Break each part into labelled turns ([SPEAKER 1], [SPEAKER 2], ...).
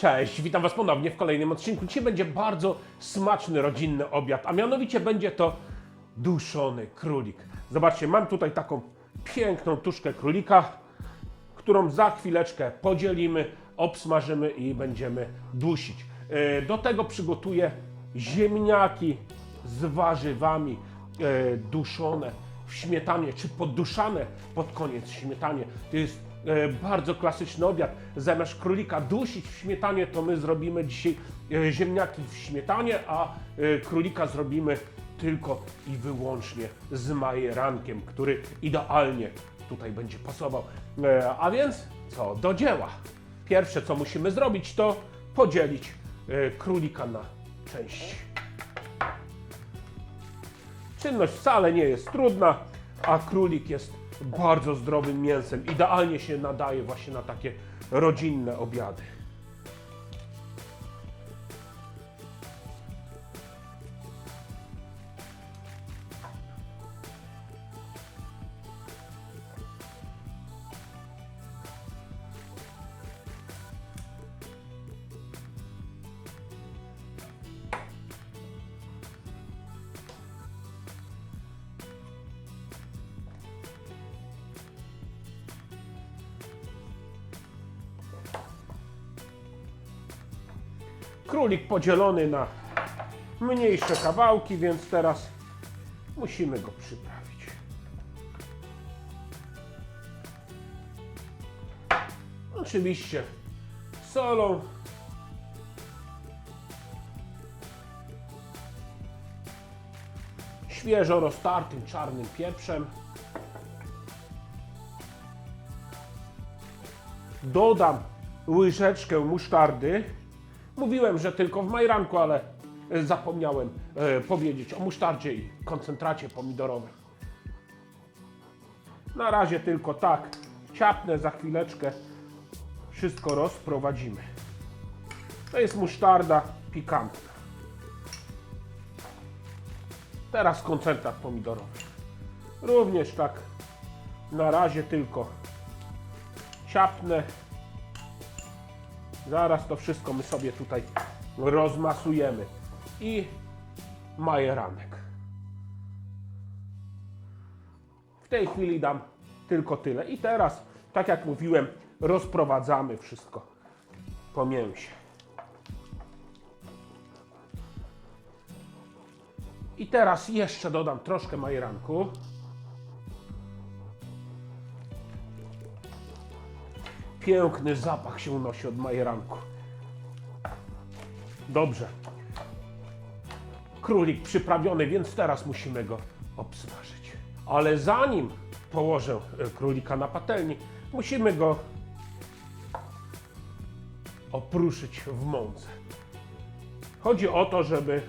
[SPEAKER 1] Cześć, witam Was ponownie w kolejnym odcinku. Dzisiaj będzie bardzo smaczny rodzinny obiad, a mianowicie będzie to duszony królik. Zobaczcie, mam tutaj taką piękną tuszkę królika, którą za chwileczkę podzielimy, obsmażymy i będziemy dusić. E, Do tego przygotuję ziemniaki z warzywami e, duszone w śmietanie, czy podduszane pod koniec śmietanie. To jest bardzo klasyczny obiad. Zamiast królika dusić w śmietanie, to my zrobimy dzisiaj e, ziemniaki w śmietanie, a e, królika zrobimy tylko i wyłącznie z majerankiem, który idealnie tutaj będzie pasował. E, A więc co do dzieła. Pierwsze co musimy zrobić to podzielić e, królika na części. Czynność wcale nie jest trudna, a królik jest bardzo zdrowym mięsem. Idealnie się nadaje właśnie na takie rodzinne obiady. Królik podzielony na mniejsze kawałki, więc teraz musimy go przyprawić. Oczywiście solą. Świeżo roztartym czarnym pieprzem. Dodam łyżeczkę musztardy. Mówiłem, że tylko w majranku, ale e, zapomniałem e, powiedzieć o musztardzie i koncentracie pomidorowym. Na razie tylko tak ciapnę, za chwileczkę wszystko rozprowadzimy. To jest musztarda pikantna. Teraz koncentrat pomidorowy. Również tak na razie tylko ciapnę. Zaraz to wszystko my sobie tutaj rozmasujemy. I majeranek. W tej chwili dam tylko tyle. I teraz, tak jak mówiłem, rozprowadzamy wszystko po mięsie. I teraz jeszcze dodam troszkę majeranku. Piękny zapach się unosi od majeranku. Dobrze. Królik przyprawiony, więc teraz musimy go obsmażyć. Ale zanim położę e, królika na patelni, musimy go opruszyć w mące. Chodzi o to, żeby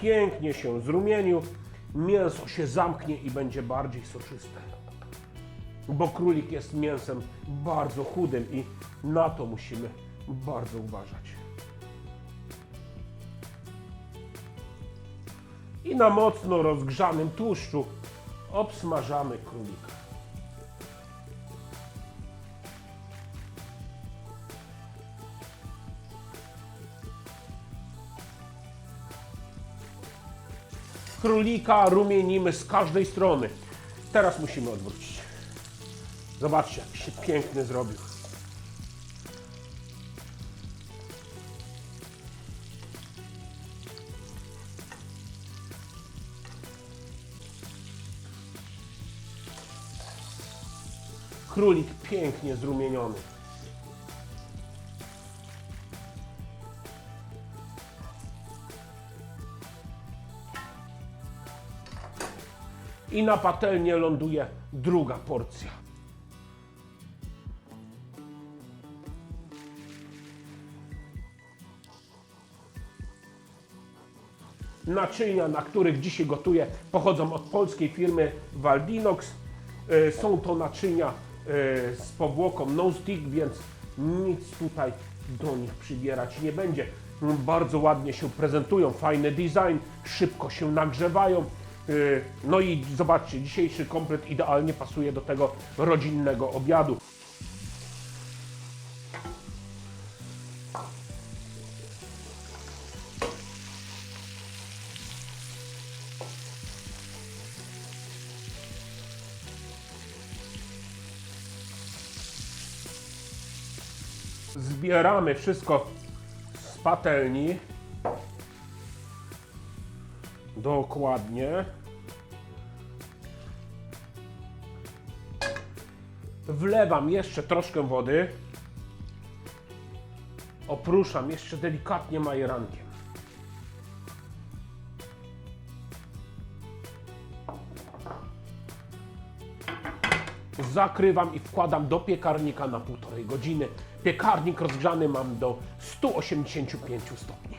[SPEAKER 1] pięknie się zrumienił, mięso się zamknie i będzie bardziej soczyste bo królik jest mięsem bardzo chudym i na to musimy bardzo uważać. I na mocno rozgrzanym tłuszczu obsmażamy królika. Królika rumienimy z każdej strony. Teraz musimy odwrócić. Zobaczcie, jak się piękny zrobił. Królik pięknie zrumieniony. I na patelnię ląduje druga porcja. Naczynia, na których dzisiaj gotuję, pochodzą od polskiej firmy Valdinox. E, Są to naczynia e, z powłoką non-stick, więc nic tutaj do nich przybierać nie będzie. Bardzo ładnie się prezentują, fajny design, szybko się nagrzewają. E, No i zobaczcie, dzisiejszy komplet idealnie pasuje do tego rodzinnego obiadu. Zbieramy wszystko z patelni. Dokładnie. Wlewam jeszcze troszkę wody. Opruszam jeszcze delikatnie majerankiem. Zakrywam i wkładam do piekarnika na półtorej godziny. Piekarnik rozgrzany mam do 185 stopni.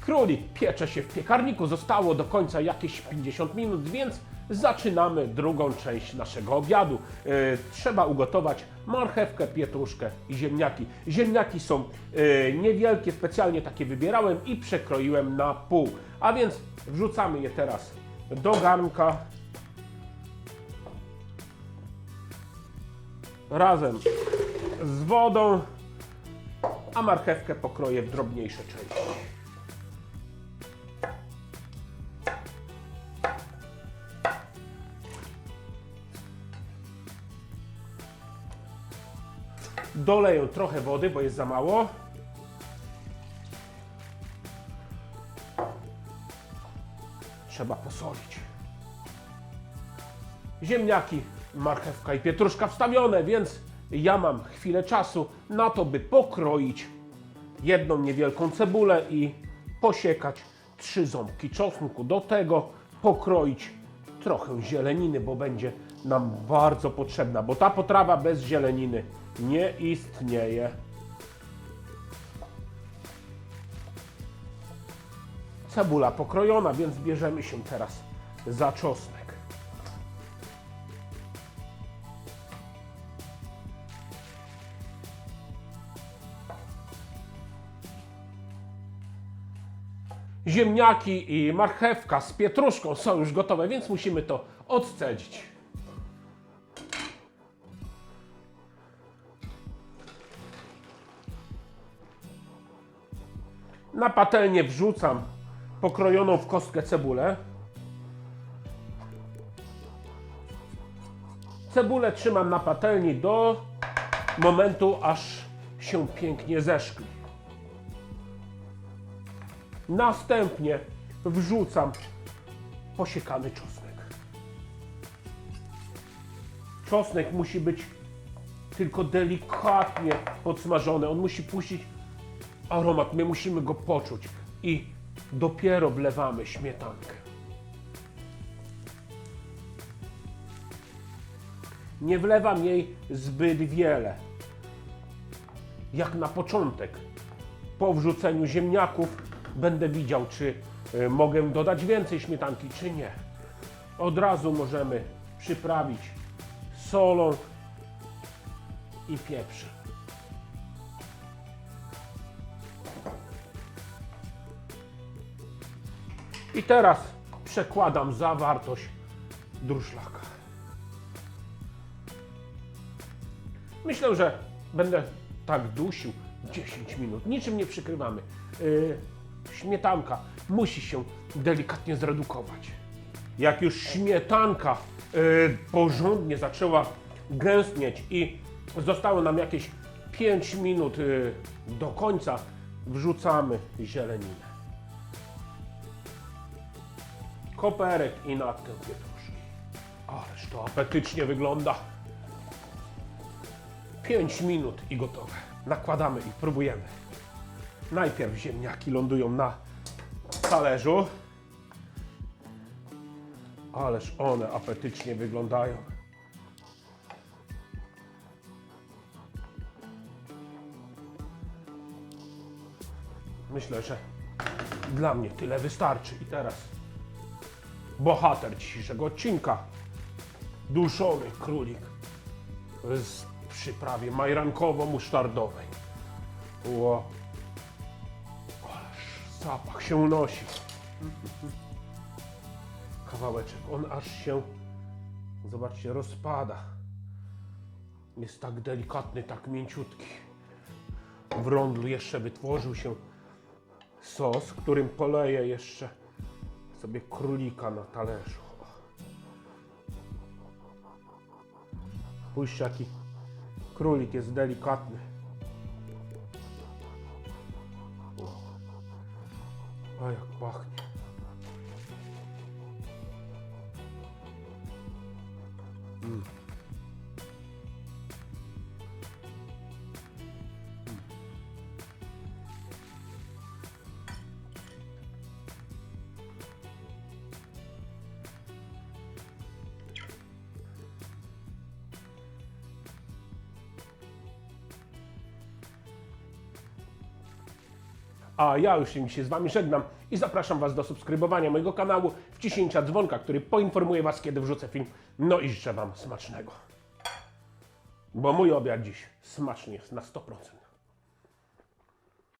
[SPEAKER 1] Królik piecze się w piekarniku, zostało do końca jakieś 50 minut, więc zaczynamy drugą część naszego obiadu. E, trzeba ugotować marchewkę, pietruszkę i ziemniaki. Ziemniaki są e, niewielkie, specjalnie takie wybierałem i przekroiłem na pół. A więc wrzucamy je teraz do garnka. Razem z wodą, a marchewkę pokroję w drobniejsze części. Doleję trochę wody, bo jest za mało. Trzeba posolić. Ziemniaki, marchewka i pietruszka wstawione, więc ja mam chwilę czasu na to, by pokroić jedną niewielką cebulę i posiekać trzy ząbki czosnku. Do tego pokroić trochę zieleniny, bo będzie nam bardzo potrzebna, bo ta potrawa bez zieleniny nie istnieje. Cebula pokrojona, więc bierzemy się teraz za czosnek. Ziemniaki i marchewka z pietruszką są już gotowe, więc musimy to odcedzić. Na patelnię wrzucam pokrojoną w kostkę cebulę. Cebulę trzymam na patelni do momentu, aż się pięknie zeszkli. Następnie wrzucam posiekany czosnek. Czosnek musi być tylko delikatnie podsmażony. On musi puścić aromat. My musimy go poczuć. I dopiero wlewamy śmietankę. Nie wlewam jej zbyt wiele. Jak na początek. Po wrzuceniu ziemniaków będę widział, czy y, mogę dodać więcej śmietanki, czy nie. Od razu możemy przyprawić solą i pieprzem. I teraz przekładam zawartość druszlaka. Myślę, że będę tak dusił 10 minut. Niczym nie przykrywamy. Yy, śmietanka musi się delikatnie zredukować. Jak już śmietanka yy, porządnie zaczęła gęstnieć i zostało nam jakieś 5 minut yy, do końca, wrzucamy zieleninę. Koperek i natkę pietruszki. Ależ to apetycznie wygląda. 5 minut i gotowe. Nakładamy i próbujemy. Najpierw ziemniaki lądują na talerzu. Ależ one apetycznie wyglądają. Myślę, że dla mnie tyle wystarczy. I teraz bohater dzisiejszego odcinka. Duszony królik z przyprawie majrankowo-musztardowej. Ło. Zapach się unosi. Kawałeczek, on aż się, zobaczcie, rozpada. Jest tak delikatny, tak mięciutki. w rondlu jeszcze wytworzył się sos, którym poleję jeszcze sobie królika na talerzu. Spójrzcie, jaki królik jest delikatny. A jak pachnie. A ja już się z Wami żegnam i zapraszam Was do subskrybowania mojego kanału, wciśnięcia dzwonka, który poinformuje Was, kiedy wrzucę film. No i życzę Wam smacznego. Bo mój obiad dziś smaczny jest na 100%.